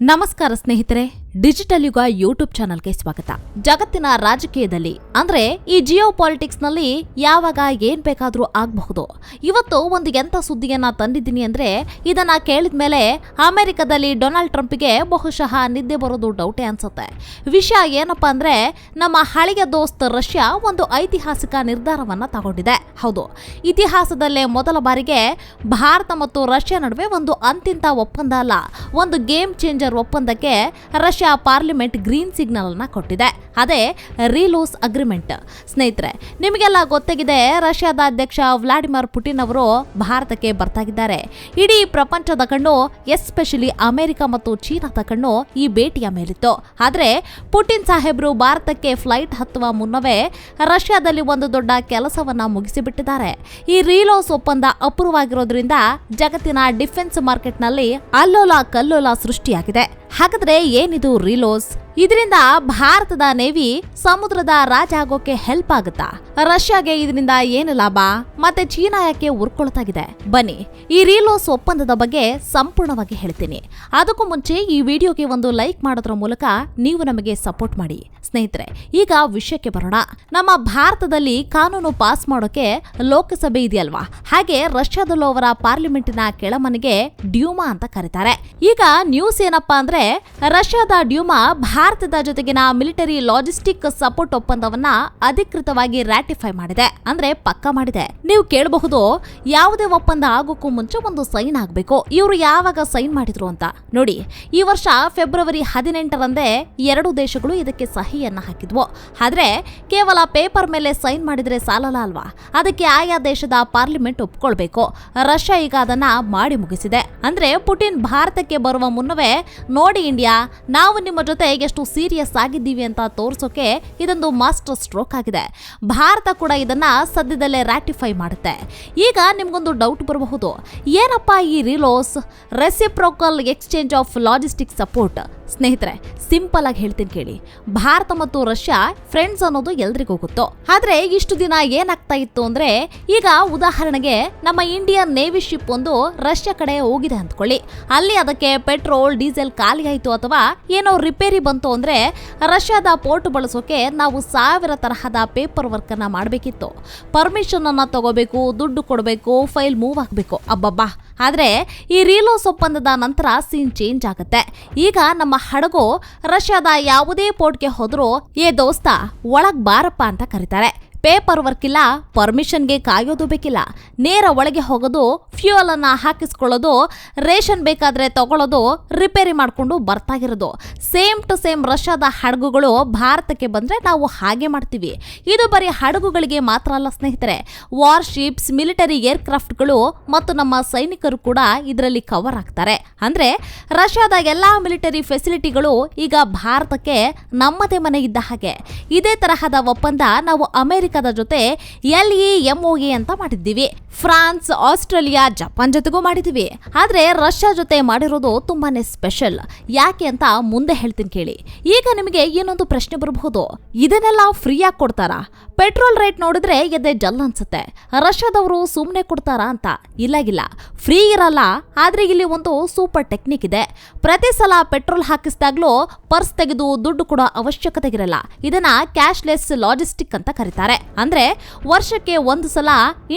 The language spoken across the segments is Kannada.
ನಮಸ್ಕಾರ ಸ್ನೇಹಿತರೆ. ಡಿಜಿಟಲ್ ಯುಗ ಯೂಟ್ಯೂಬ್ ಚಾನಲ್ಗೆ ಸ್ವಾಗತ. ಜಗತ್ತಿನ ರಾಜಕೀಯದಲ್ಲಿ, ಅಂದ್ರೆ ಈ ಜಿಯೋ ಪಾಲಿಟಿಕ್ಸ್ನಲ್ಲಿ ಯಾವಾಗ ಏನ್ ಬೇಕಾದ್ರೂ ಆಗಬಹುದು. ಇವತ್ತು ಒಂದು ಎಂತ ಸುದ್ದಿಯನ್ನ ತಂದಿದ್ದೀನಿ ಅಂದ್ರೆ, ಇದನ್ನ ಕೇಳಿದ ಮೇಲೆ ಅಮೆರಿಕದಲ್ಲಿ ಡೊನಾಲ್ಡ್ ಟ್ರಂಪ್ಗೆ ಬಹುಶಃ ನಿದ್ದೆ ಬರೋದು ಡೌಟೆ ಅನ್ಸುತ್ತೆ. ವಿಷಯ ಏನಪ್ಪಾ ಅಂದ್ರೆ, ನಮ್ಮ ಹಳೆಯ ದೋಸ್ತ್ ರಷ್ಯಾ ಒಂದು ಐತಿಹಾಸಿಕ ನಿರ್ಧಾರವನ್ನ ತಗೊಂಡಿದೆ. ಹೌದು, ಇತಿಹಾಸದಲ್ಲೇ ಮೊದಲ ಬಾರಿಗೆ ಭಾರತ ಮತ್ತು ರಷ್ಯಾ ನಡುವೆ ಒಂದು ಅಂತಿಂತ ಒಪ್ಪಂದ ಅಲ್ಲ, ಒಂದು ಗೇಮ್ ಚೇಂಜರ್ ಒಪ್ಪಂದಕ್ಕೆ ರಷ್ಯಾ ಪಾರ್ಲಿಮೆಂಟ್ ಗ್ರೀನ್ ಸಿಗ್ನಲ್ ಅನ್ನ ಕೊಟ್ಟಿದೆ. ಅದೇ ರೀಲೋಸ್ ಅಗ್ರಿಮೆಂಟ್. ಸ್ನೇಹಿತರೆ, ನಿಮಗೆಲ್ಲ ಗೊತ್ತಾಗಿದೆ, ರಷ್ಯಾದ ಅಧ್ಯಕ್ಷ ವ್ಲಾಡಿಮಿರ್ ಪುಟಿನ್ ಅವರು ಭಾರತಕ್ಕೆ ಬರ್ತಾಗಿದ್ದಾರೆ. ಇಡೀ ಪ್ರಪಂಚದ ಕಣ್ಣು, ಎಸ್ಪೆಷಲಿ ಅಮೆರಿಕ ಮತ್ತು ಚೀನಾದ ಕಣ್ಣು, ಈ ಭೇಟಿಯ ಮೇಲಿತ್ತು. ಆದರೆ, ಪುಟಿನ್ ಸಾಹೇಬ್ರು ಭಾರತಕ್ಕೆ ಫ್ಲೈಟ್ ಹತ್ತುವ ಮುನ್ನವೇ ರಷ್ಯಾದಲ್ಲಿ ಒಂದು ದೊಡ್ಡ ಕೆಲಸವನ್ನ ಮುಗಿಸಿಬಿಟ್ಟಿದ್ದಾರೆ. ಈ ರೀಲೋಸ್ ಒಪ್ಪಂದ ಅಪೂರ್ವವಾಗಿರೋದ್ರಿಂದ ಜಗತ್ತಿನ ಡಿಫೆನ್ಸ್ ಮಾರ್ಕೆಟ್ನಲ್ಲಿ ಅಲ್ಲೋಲ ಕಲ್ಲೋಲ ಸೃಷ್ಟಿಯಾಗಿದೆ. ಹಾಗಾದ್ರೆ ಏನಿದು ರೀಲೋಸ್? ಇದರಿಂದ ಭಾರತದ ನೇವಿ ಸಮುದ್ರದ ರಾಜ ಆಗೋಕೆ ಹೆಲ್ಪ್ ಆಗುತ್ತಾ? ರಷ್ಯಾಗೆ ಇದರಿಂದ ಏನು ಲಾಭ? ಮತ್ತೆ ಚೀನಾ ಯಾಕೆ ಉರ್ಕೊಳ್ತಾಗಿದೆ? ಬನ್ನಿ, ಈ ರೀಲೋಸ್ ಒಪ್ಪಂದದ ಬಗ್ಗೆ ಸಂಪೂರ್ಣವಾಗಿ ಹೇಳ್ತೀನಿ. ಅದಕ್ಕೂ ಮುಂಚೆ ಈ ವಿಡಿಯೋಗೆ ಒಂದು ಲೈಕ್ ಮಾಡೋದ್ರ ಮೂಲಕ ನೀವು ನಮಗೆ ಸಪೋರ್ಟ್ ಮಾಡಿ. ಸ್ನೇಹಿತರೆ, ಈಗ ವಿಷಯಕ್ಕೆ ಬರೋಣ. ನಮ್ಮ ಭಾರತದಲ್ಲಿ ಕಾನೂನು ಪಾಸ್ ಮಾಡೋಕೆ ಲೋಕಸಭೆ ಇದೆಯಲ್ವಾ? ಹಾಗೆ ರಷ್ಯಾದಲ್ಲೂ ಅವರ ಪಾರ್ಲಿಮೆಂಟಿನ ಕೆಳಮನೆಗೆ ಡ್ಯೂಮಾ ಅಂತ ಕರೀತಾರೆ. ಈಗ ನ್ಯೂಸ್ ಏನಪ್ಪಾ ಅಂದ್ರೆ, ರಷ್ಯಾದ ಡ್ಯೂಮಾ ಭಾರತದ ಜೊತೆಗಿನ ಮಿಲಿಟರಿ ಲಾಜಿಸ್ಟಿಕ್ ಸಪೋರ್ಟ್ ಒಪ್ಪಂದವನ್ನ ಅಧಿಕೃತವಾಗಿ ರಾಟಿಫೈ ಮಾಡಿದೆ. ಅಂದ್ರೆ ಪಕ್ಕ ಮಾಡಿದೆ. ನೀವು ಕೇಳಬಹುದು, ಯಾವುದೇ ಒಪ್ಪಂದ ಆಗೋಕ್ಕೂ ಮುಂಚೆ ಒಂದು ಸೈನ್ ಆಗಬೇಕು. ಇವರು ಯಾವಾಗ ಸೈನ್ ಮಾಡಿದ್ರು ಅಂತ. ನೋಡಿ, ಈ ವರ್ಷ ಫೆಬ್ರವರಿ ಹದಿನೆಂಟರಂದೇ ಎರಡು ದೇಶಗಳು ಇದಕ್ಕೆ ಸಹಿಯನ್ನ ಹಾಕಿದ್ವು. ಆದ್ರೆ, ಕೇವಲ ಪೇಪರ್ ಮೇಲೆ ಸೈನ್ ಮಾಡಿದ್ರೆ ಸಾಲಲ್ಲ ಅಲ್ವಾ? ಅದಕ್ಕೆ ಆಯಾ ದೇಶದ ಪಾರ್ಲಿಮೆಂಟ್ ಒಪ್ಕೊಳ್ಬೇಕು. ರಷ್ಯಾ ಈಗ ಅದನ್ನ ಮಾಡಿ ಮುಗಿಸಿದೆ. ಅಂದ್ರೆ ಪುಟಿನ್ ಭಾರತಕ್ಕೆ ಬರುವ ಮುನ್ನವೇ ನೋಡಿ ಇಂಡಿಯಾ, ನಾವು ನಿಮ್ಮ ಜೊತೆ ಎಷ್ಟು ಸೀರಿಯಸ್ ಆಗಿದ್ದೀವಿ ಅಂತ ತೋರಿಸೋಕೆ ಇದೊಂದು ಮಾಸ್ಟರ್ ಸ್ಟ್ರೋಕ್ ಆಗಿದೆ. ಭಾರತ ಕೂಡ ಇದನ್ನ ಸದ್ಯದಲ್ಲೇ ರಾಟಿಫೈ ಮಾಡುತ್ತೆ. ಈಗ ನಿಮ್ಗೊಂದು ಡೌಟ್ ಬರಬಹುದು. ಏನಪ್ಪಾ ಈ RELOS reciprocal exchange of logistic support ಸ್ನೇಹಿತರೆ ಸಿಂಪಲ್ ಆಗಿ ಹೇಳ್ತೀನಿ ಕೇಳಿ. ಭಾರತ ಮತ್ತು ರಷ್ಯಾ ಫ್ರೆಂಡ್ಸ್ ಅನ್ನೋದು ಎಲ್ರಿಗೂ ಗೊತ್ತು. ಆದ್ರೆ ಇಷ್ಟು ದಿನ ಏನಾಗ್ತಾ ಇತ್ತು ಅಂದ್ರೆ ಈಗ ಉದಾಹರಣೆಗೆ ನಮ್ಮ ಇಂಡಿಯನ್ ನೇವಿ ಶಿಪ್ ಒಂದು ರಷ್ಯಾ ಕಡೆ ಹೋಗಿದೆ ಅಂದ್ಕೊಳ್ಳಿ. ಅಲ್ಲಿ ಅದಕ್ಕೆ ಪೆಟ್ರೋಲ್ ಡೀಸೆಲ್ ಖಾಲಿ ಆಯ್ತು ಅಥವಾ ಏನೋ ರಿಪೇರಿ ಬಂತು ಅಂದ್ರೆ ರಷ್ಯಾದ ಪೋರ್ಟ್ ಬಳಸೋಕೆ ನಾವು ಸಾವಿರ ತರಹದ ಪೇಪರ್ ವರ್ಕನ್ನು ಮಾಡಬೇಕಿತ್ತು. ಪರ್ಮಿಷನನ್ನು ತಗೋಬೇಕು, ದುಡ್ಡು ಕೊಡಬೇಕು ಫೈಲ್ ಮೂವ್ ಆಗಬೇಕು. ಅಬ್ಬಬ್ಬಾ. ಆದರೆ ಈ ರೀಲೋಸ್ ಒಪ್ಪಂದದ ನಂತರ ಸೀನ್ ಚೇಂಜ್ ಆಗುತ್ತೆ. ಈಗ ನಮ್ಮ ಹಡಗು ರಷ್ಯಾದ ಯಾವುದೇ ಪೋರ್ಟ್ಗೆ ಹೋದರೂ, ಏ ದೋಸ್ತ, ಒಳಗೆ ಬಾರಪ್ಪ ಅಂತ ಕರೀತಾರೆ. ಪೇಪರ್ ವರ್ಕ್ ಇಲ್ಲ ಪರ್ಮಿಷನ್ಗೆ ಕಾಯೋದು ಬೇಕಿಲ್ಲ. ನೇರ ಒಳಗೆ ಹೋಗೋದು ಫ್ಯೂಯಲನ್ನು ಹಾಕಿಸ್ಕೊಳ್ಳೋದು, ರೇಷನ್ ಬೇಕಾದರೆ ತಗೊಳ್ಳೋದು, ರಿಪೇರಿ ಮಾಡಿಕೊಂಡು ಬರ್ತಾಗಿರೋದು ಸೇಮ್ ಟು ಸೇಮ್ ರಷ್ಯಾದ ಹಡಗುಗಳು ಭಾರತಕ್ಕೆ ಬಂದರೆ ನಾವು ಹಾಗೆ ಮಾಡ್ತೀವಿ. ಇದು ಬರೀ ಹಡಗುಗಳಿಗೆ ಮಾತ್ರ ಅಲ್ಲ ಸ್ನೇಹಿತರೆ. ವಾರ್ಶಿಪ್ಸ್, ಮಿಲಿಟರಿ ಏರ್ಕ್ರಾಫ್ಟ್ಗಳು ಮತ್ತು ನಮ್ಮ ಸೈನಿಕರು ಕೂಡ ಇದರಲ್ಲಿ ಕವರ್ ಆಗ್ತಾರೆ. ಅಂದರೆ ರಷ್ಯಾದ ಎಲ್ಲ ಮಿಲಿಟರಿ ಫೆಸಿಲಿಟಿಗಳು ಈಗ ಭಾರತಕ್ಕೆ ನಮ್ಮದೇ ಮನೆ ಇದ್ದ ಹಾಗೆ. ಇದೇ ತರಹದ ಒಪ್ಪಂದ ನಾವು ಅಮೆರಿಕದ ಜೊತೆ ಎಲ್ ಇ ಎಂಒಎ ಅಂತ ಮಾಡಿದ್ದೀವಿ. ಫ್ರಾನ್ಸ್, ಆಸ್ಟ್ರೇಲಿಯಾ, ಜಪಾನ್ ಜೊತೆಗೂ ಮಾಡಿದ್ದೀವಿ. ಆದ್ರೆ ರಷ್ಯಾ ಜೊತೆ ಮಾಡಿರೋದು ತುಂಬಾನೇ ಸ್ಪೆಷಲ್. ಯಾಕೆ ಅಂತ ಮುಂದೆ ಹೇಳ್ತೀನಿ ಕೇಳಿ. ಈಗ ನಿಮಗೆ ಏನೊಂದು ಪ್ರಶ್ನೆ ಬರಬಹುದು. ಇದನ್ನೆಲ್ಲ ಫ್ರೀಯಾಗಿ ಕೊಡ್ತಾರಾ? ಪೆಟ್ರೋಲ್ ರೇಟ್ ನೋಡಿದ್ರೆ ಎದೆ ಜಲ್ ಅನ್ಸುತ್ತೆ. ರಷ್ಯಾದವರು ಸುಮ್ಮನೆ ಕೊಡ್ತಾರಾ ಅಂತ? ಇಲ್ಲಾಗಿಲ್ಲ ಫ್ರೀ ಇರಲ್ಲ, ಆದ್ರೆ ಇಲ್ಲಿ ಒಂದು ಸೂಪರ್ ಟೆಕ್ನಿಕ್ ಇದೆ. ಪ್ರತಿ ಸಲ ಪೆಟ್ರೋಲ್ ಹಾಕಿಸಿದಾಗ್ಲೂ ಪರ್ಸ್ ತೆಗೆದು ದುಡ್ಡು ಕೊಡೋ ಅವಶ್ಯಕತೆ ಇರಲ್ಲ. ಇದನ್ನ ಕ್ಯಾಶ್ಲೆಸ್ ಲಾಜಿಸ್ಟಿಕ್ ಅಂತ ಕರೀತಾರೆ. ಅಂದ್ರೆ ವರ್ಷಕ್ಕೆ ಒಂದು ಸಲ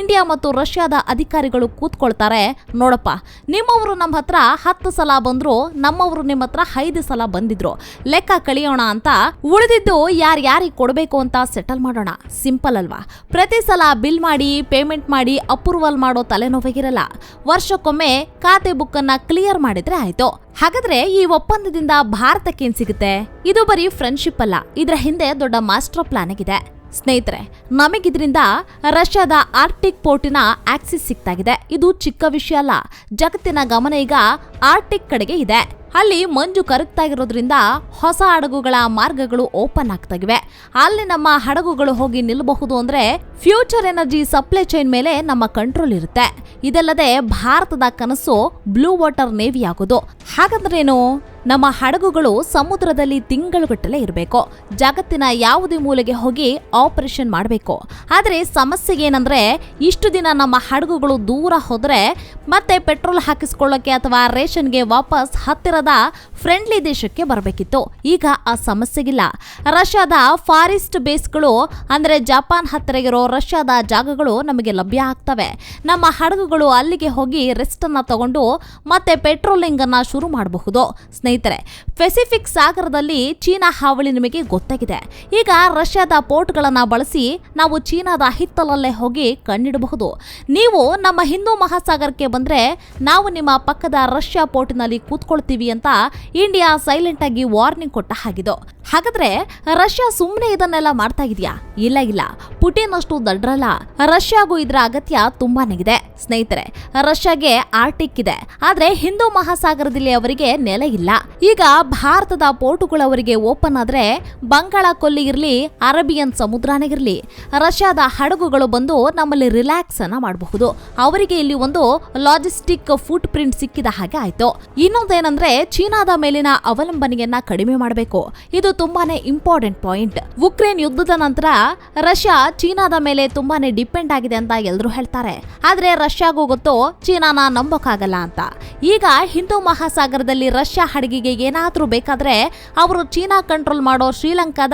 ಇಂಡಿಯಾ ಮತ್ತು ರಷ್ಯಾದ ಅಧಿಕಾರಿಗಳು ಕೂತ್ಕೊಳ್ತಾರೆ. ನೋಡಪ್ಪ, ನಿಮ್ಮವರು ನಮ್ಮ ಹತ್ರ ಹತ್ತು ಸಲ ಬಂದ್ರು, ನಮ್ಮವರು ನಿಮ್ಮ ಹತ್ರ ಐದು ಸಲ ಬಂದಿದ್ರು. ಲೆಕ್ಕ ಕಳಿಯೋಣ ಅಂತ ಉಳಿದಿದ್ದು ಯಾರು ಯಾರಿಗೆ ಕೊಡಬೇಕು ಅಂತ ಸೆಟಲ್ ಮಾಡೋಣ. ಸಿಂಪಲ್ ಅಲ್ವಾ? ಪ್ರತಿ ಸಲ ಬಿಲ್ ಮಾಡಿ, ಪೇಮೆಂಟ್ ಮಾಡಿ, ಅಪ್ರೂವಲ್ ಮಾಡೋ ತಲೆನೋವಾಗಿರಲ್ಲ. ವರ್ಷಕ್ಕೊಮ್ಮೆ ಖಾತೆ ಬುಕ್ ಅನ್ನ ಕ್ಲಿಯರ್ ಮಾಡಿದ್ರೆ ಆಯ್ತು. ಹಾಗಾದ್ರೆ ಈ ಒಪ್ಪಂದದಿಂದ ಭಾರತಕ್ಕೇನ್ ಸಿಗುತ್ತೆ? ಇದು ಬರೀ ಫ್ರೆಂಡ್ಶಿಪ್ ಅಲ್ಲ, ಇದರ ಹಿಂದೆ ದೊಡ್ಡ ಮಾಸ್ಟರ್ ಪ್ಲಾನ್ ಆಗಿದೆ. ಸ್ನೇಹಿತರೆ, ನಮಗಿದ್ರಿಂದ ರಷ್ಯಾದ ಆರ್ಟಿಕ್ ಪೋರ್ಟಿನ ಆಕ್ಸಿಸ್ ಸಿಗ್ತಾಗಿದೆ. ಇದು ಚಿಕ್ಕ ವಿಷಯ ಅಲ್ಲ, ಜಗತ್ತಿನ ಗಮನ ಈಗ ಆರ್ಟಿಕ್ ಕಡೆಗೆ ಇದೆ. ಅಲ್ಲಿ ಮಂಜು ಕರಗ್ತಾ ಇರೋದ್ರಿಂದ ಹೊಸ ಹಡಗುಗಳ ಮಾರ್ಗಗಳು ಓಪನ್ ಆಗ್ತಾಗಿವೆ ಅಲ್ಲಿ ನಮ್ಮ ಹಡಗುಗಳು ಹೋಗಿ ನಿಲ್ಲಬಹುದು ಅಂದ್ರೆ ಫ್ಯೂಚರ್ ಎನರ್ಜಿ ಸಪ್ಲೈ ಚೈನ್ ಮೇಲೆ ನಮ್ಮ ಕಂಟ್ರೋಲ್ ಇರುತ್ತೆ. ಇದಲ್ಲದೆ ಭಾರತದ ಕನಸು ಬ್ಲೂ ವಾಟರ್ ನೇವಿ ಆಗೋದು ಹಾಗಂದ್ರೇನು? ನಮ್ಮ ಹಡಗುಗಳು ಸಮುದ್ರದಲ್ಲಿ ತಿಂಗಳುಗಟ್ಟಲೆ ಇರಬೇಕು. ಜಗತ್ತಿನ ಯಾವುದೇ ಮೂಲೆಗೆ ಹೋಗಿ ಆಪರೇಷನ್ ಮಾಡಬೇಕು. ಆದರೆ ಸಮಸ್ಯೆ ಏನಂದ್ರೆ, ಇಷ್ಟು ದಿನ ನಮ್ಮ ಹಡಗುಗಳು ದೂರ ಹೋದರೆ ಮತ್ತೆ ಪೆಟ್ರೋಲ್ ಹಾಕಿಸ್ಕೊಳ್ಳೋಕೆ ಅಥವಾ ರೇಷನ್ಗೆ ವಾಪಸ್ ಹತ್ತಿರದ ಫ್ರೆಂಡ್ಲಿ ದೇಶಕ್ಕೆ ಬರಬೇಕಿತ್ತು. ಈಗ ಆ ಸಮಸ್ಯೆಗಿಲ್ಲ. ರಷ್ಯಾದ ಫಾರೆಸ್ಟ್ ಬೇಸ್ಗಳು, ಅಂದರೆ ಜಪಾನ್ ಹತ್ತಿರ ಇರೋ ರಷ್ಯಾದ ಜಾಗಗಳು ನಮಗೆ ಲಭ್ಯ ಆಗ್ತವೆ. ನಮ್ಮ ಹಡಗುಗಳು ಅಲ್ಲಿಗೆ ಹೋಗಿ ರೆಸ್ಟನ್ನು ತಗೊಂಡು ಮತ್ತೆ ಪೆಟ್ರೋಲಿಂಗನ್ನು ಶುರು ಮಾಡಬಹುದು. ಸ್ನೇಹಿತರೆ ಪೆಸಿಫಿಕ್ ಸಾಗರದಲ್ಲಿ ಚೀನಾ ಹಾವಳಿ ನಿಮಗೆ ಗೊತ್ತಾಗಿದೆ. ಈಗ ರಷ್ಯಾದ ಪೋರ್ಟ್ಗಳನ್ನು ಬಳಸಿ ನಾವು ಚೀನಾದ ಹಿತ್ತಲಲ್ಲೇ ಹೋಗಿ ಕಣ್ಣಿಡಬಹುದು. ನೀವು ನಮ್ಮ ಹಿಂದೂ ಮಹಾಸಾಗರಕ್ಕೆ ಬಂದ್ರೆ ನಾವು ನಿಮ್ಮ ಪಕ್ಕದ ರಷ್ಯಾ ಪೋರ್ಟ್ನಲ್ಲಿ ಕೂತ್ಕೊಳ್ತೀವಿ ಅಂತ ಇಂಡಿಯಾ ಸೈಲೆಂಟ್ ಆಗಿ ವಾರ್ನಿಂಗ್ ಕೊಟ್ಟ ಹಾಗಿದೋ. ಹಾಗಾದ್ರೆ ರಷ್ಯಾ ಸುಮ್ಮನೆ ಇದನ್ನೆಲ್ಲ ಮಾಡ್ತಾ ಇದೆಯಾ? ಇಲ್ಲ ಇಲ್ಲ. ಪುಟಿನ್ ಅಷ್ಟು ದಡ್ರಲ್ಲ. ರಷ್ಯಾಗೂ ಇದರ ಅಗತ್ಯ ತುಂಬಾನೇ ಇದೆ. ಸ್ನೇಹಿತರೆ, ರಷ್ಯಾಗೆ ಆರ್ಟಿಕ್ ಇದೆ. ಆದ್ರೆ ಹಿಂದೂ ಮಹಾಸಾಗರದಲ್ಲಿ ಅವರಿಗೆ ನೆಲೆ ಇಲ್ಲ. ಈಗ ಭಾರತದ ಪೋರ್ಟುಗಳು ಅವರಿಗೆ ಓಪನ್ ಆದ್ರೆ ಬಂಗಾಳ ಕೊಲ್ಲಿ ಇರಲಿ, ಅರೇಬಿಯನ್ ಸಮುದ್ರನೇ ಇರಲಿ. ರಷ್ಯಾದ ಹಡಗುಗಳು ಬಂದು ನಮ್ಮಲ್ಲಿ ರಿಲ್ಯಾಕ್ಸ್ ಅನ್ನ ಮಾಡಬಹುದು. ಅವರಿಗೆ ಇಲ್ಲಿ ಒಂದು ಲಾಜಿಸ್ಟಿಕ್ ಫುಟ್ ಪ್ರಿಂಟ್ ಸಿಕ್ಕಿದ ಹಾಗೆ ಆಯ್ತು. ಇನ್ನೊಂದೇನಂದ್ರೆ ಚೀನಾದ ಮೇಲಿನ ಅವಲಂಬನೆಯನ್ನ ಕಡಿಮೆ ಮಾಡಬೇಕು. ಇದು ತುಂಬಾನೇ ಇಂಪಾರ್ಟೆಂಟ್ ಪಾಯಿಂಟ್ ಉಕ್ರೇನ್ ಯುದ್ಧದ ನಂತರ ರಷ್ಯಾ ಚೀನಾದ ಮೇಲೆ ತುಂಬಾನೇ ಡಿಪೆಂಡ್ ಆಗಿದೆ ಅಂತ ಎಲ್ಲರೂ ಹೇಳ್ತಾರೆ. ಆದ್ರೆ ರಷ್ಯಾಗೂ ಗೊತ್ತು, ಚೀನಾನ ನಂಬಕ್ಕಾಗಲ್ಲ ಅಂತ. ಈಗ ಹಿಂದೂ ಮಹಾಸಾಗರದಲ್ಲಿ ರಷ್ಯಾ ಏನಾದರೂ ಬೇಕಾದರೆ ಅವರು ಚೀನಾ ಕಂಟ್ರೋಲ್ ಮಾಡೋ ಶ್ರೀಲಂಕಾದ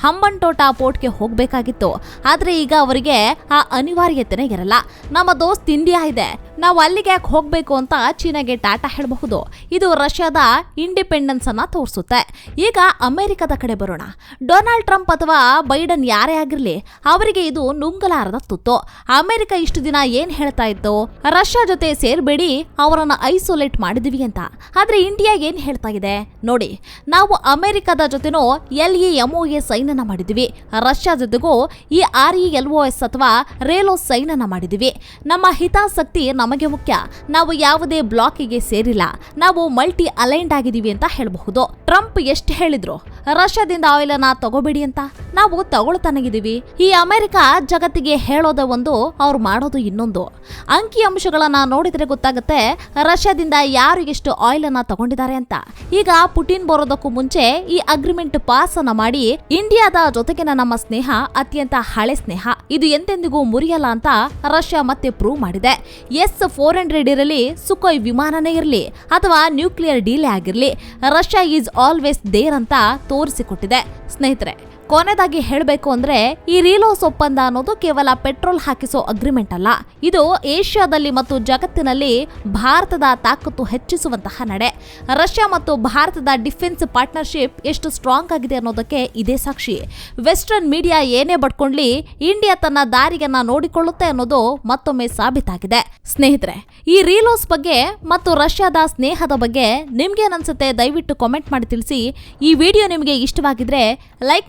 ಹಂಬಂಟೋಟ ಪೋರ್ಟ್ಗೆ ಹೋಗಬೇಕಾಗಿತ್ತು. ಆದರೆ ಈಗ ಅವರಿಗೆ ಆ ಅನಿವಾರ್ಯತೆನೇ ಇರಲ್ಲ. ನಮ್ಮ ದೋಸ್ತ್ ಇಂಡಿಯಾ ಇದೆ. ನಾವು ಅಲ್ಲಿಗೆ ಯಾಕೆ ಹೋಗಬೇಕು ಅಂತ ಚೀನಾಗೆ ಟಾಟಾ ಹೇಳಬಹುದು. ಇದು ರಷ್ಯಾದ ಇಂಡಿಪೆಂಡೆನ್ಸ್ ಅನ್ನ ತೋರಿಸುತ್ತೆ. ಈಗ ಅಮೆರಿಕದ ಕಡೆ ಬರೋಣ. ಡೊನಾಲ್ಡ್ ಟ್ರಂಪ್ ಅಥವಾ ಬೈಡನ್ ಯಾರೇ ಆಗಿರಲಿ, ಅವರಿಗೆ ಇದು ನುಂಗಲಾರದ ತುತ್ತು. ಅಮೆರಿಕ ಇಷ್ಟು ದಿನ ಏನ್ ಹೇಳ್ತಾ ಇತ್ತು? ರಷ್ಯಾ ಜೊತೆ ಸೇರ್ಬೇಡಿ, ಅವರನ್ನ ಐಸೋಲೇಟ್ ಮಾಡಿದ್ವಿ ಅಂತ. ಆದ್ರೆ ಇಂಡಿಯಾ ಏನ್ ಹೇಳ್ತಾ ಇದೆ? ನೋಡಿ, ನಾವು ಅಮೆರಿಕದ ಜೊತೆನೂ L E M A sign ಅನ್ನ ಮಾಡಿದ್ವಿ. ರಷ್ಯಾ ಜೊತೆಗೂ ಈ R E L O S ಅಥವಾ ರೇಲೋ ಸೈನ್ ಅನ್ನ ಮಾಡಿದ್ವಿ. ನಮ್ಮ ಹಿತಾಸಕ್ತಿ ನಮಗೆ ಮುಖ್ಯ. ನಾವು ಯಾವುದೇ ಬ್ಲಾಕಿಗೆ ಸೇರಿಲ್ಲ. ನಾವು ಮಲ್ಟಿ ಅಲೈನ್ಡ್ ಆಗಿದ್ದೀವಿ ಅಂತ ಹೇಳಬಹುದು. ಟ್ರಂಪ್ ಎಷ್ಟು ಹೇಳಿದ್ರು? ರಷ್ಯಾದಿಂದ ಆಯಿಲ್ ಅನ್ನ ತಗೋಬೇಡಿ ಅಂತ. ನಾವು ತಗೊಳ್ತಾನಾಗಿದ್ದೀವಿ. ಈ ಅಮೆರಿಕ ಜಗತ್ತಿಗೆ ಹೇಳೋದ ಒಂದು, ಅವ್ರು ಮಾಡೋದು ಇನ್ನೊಂದು. ಅಂಕಿ ಅಂಶಗಳನ್ನ ನೋಡಿದ್ರೆ ಗೊತ್ತಾಗುತ್ತೆ, ರಷ್ಯಾದಿಂದ ಯಾರು ಎಷ್ಟು ಆಯಿಲ್ ಅನ್ನ ತಗೊಂಡಿದ್ದಾರೆ ಅಂತ. ಈಗ ಪುಟಿನ್ ಬರೋದಕ್ಕೂ ಮುಂಚೆ ಈ ಅಗ್ರಿಮೆಂಟ್ ಪಾಸ್ ಅನ್ನ ಮಾಡಿ, ಇಂಡಿಯಾದ ಜೊತೆಗಿನ ನಮ್ಮ ಸ್ನೇಹ ಅತ್ಯಂತ ಹಳೆ ಸ್ನೇಹ. ಇದು ಎಂದೆಂದಿಗೂ ಮುರಿಯಲ್ಲ ಅಂತ ರಷ್ಯಾ ಮತ್ತೆ ಪ್ರೂವ್ ಮಾಡಿದೆ. ಎಸ್ ಫೋರ್ ಹಂಡ್ರೆಡ್ ಇರಲಿ, ಸುಖೋಯ್ ವಿಮಾನನೇ ಇರಲಿ, ಅಥವಾ ನ್ಯೂಕ್ಲಿಯರ್ ಡೀಲೇ ಆಗಿರಲಿ, ರಷ್ಯಾ ಈಸ್ ಆಲ್ವೇಸ್ ದೇರ್ ಅಂತ ತೋರಿಸಿಕೊಟ್ಟಿದೆ. ಸ್ನೇಹಿತರೆ ಕೊನೆದಾಗಿ ಹೇಳಬೇಕು ಅಂದ್ರೆ ಈ ರೀಲೋಸ್ ಒಪ್ಪಂದ ಅನ್ನೋದು ಕೇವಲ ಪೆಟ್ರೋಲ್ ಹಾಕಿಸೋ ಅಗ್ರಿಮೆಂಟ್ ಅಲ್ಲ. ಇದು ಏಷ್ಯಾದಲ್ಲಿ ಮತ್ತು ಜಗತ್ತಿನಲ್ಲಿ ಭಾರತದ ತಾಕತ್ತು ಹೆಚ್ಚಿಸುವಂತಹ ನಡೆ. ರಷ್ಯಾ ಮತ್ತು ಭಾರತದ ಡಿಫೆನ್ಸ್ ಪಾರ್ಟ್ನರ್ಶಿಪ್ ಎಷ್ಟು ಸ್ಟ್ರಾಂಗ್ ಆಗಿದೆ ಅನ್ನೋದಕ್ಕೆ ಇದೇ ಸಾಕ್ಷಿ. ವೆಸ್ಟರ್ನ್ ಮೀಡಿಯಾ ಏನೇ ಬಡ್ಕೊಂಡ್ಲಿ ಇಂಡಿಯಾ ತನ್ನ ದಾರಿಯನ್ನ ನೋಡಿಕೊಳ್ಳುತ್ತೆ ಅನ್ನೋದು ಮತ್ತೊಮ್ಮೆ ಸಾಬೀತಾಗಿದೆ. ಸ್ನೇಹಿತರೆ, ಈ ರೀಲೋಸ್ ಬಗ್ಗೆ ಮತ್ತು ರಷ್ಯಾದ ಸ್ನೇಹದ ಬಗ್ಗೆ ನಿಮ್ಗೇನನ್ಸುತ್ತೆ ದಯವಿಟ್ಟು ಕಾಮೆಂಟ್ ಮಾಡಿ ತಿಳಿಸಿ. ಈ ವಿಡಿಯೋ ನಿಮಗೆ ಇಷ್ಟವಾಗಿದ್ರೆ ಲೈಕ್